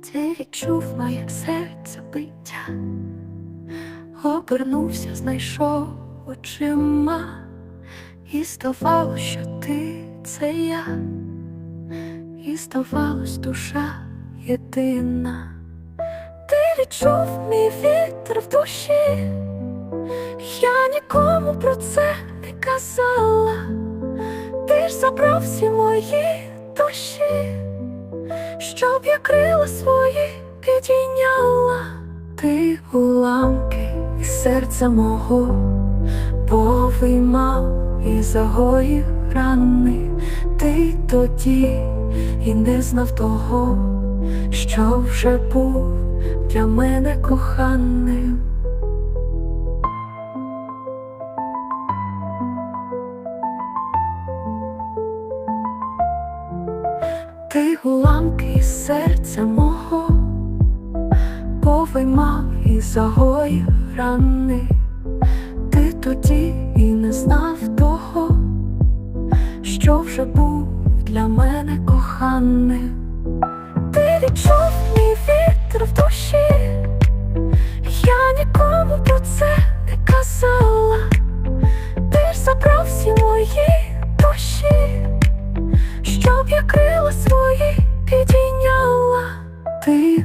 ти відчув моє серце биття, обернувся, знайшов очима, і здавалось, що ти це я, і здавалось, душа єдина. Ти відчув мій вітер в душі, я нікому про це не казала, ти ж забрав всі мої душі, щоб я крила свої підійняла, ти уламки і серця мого повиймав і загоїв рани, ти тоді і не знав того, що вже був для мене коханим. Ти уламки серця мого повиймав і загоїв рани, ти тоді і не знав того, що вже був для мене коханим. Ти відчув мій вітер в душі, я нікому про це не казала, ти ж забрав всі мої я крила свої підійняла, ти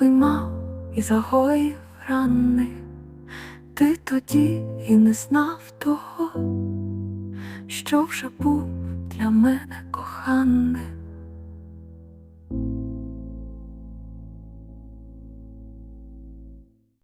повиймав і загоїв рани. Ти тоді і не знав того, що вже був для мене коханим.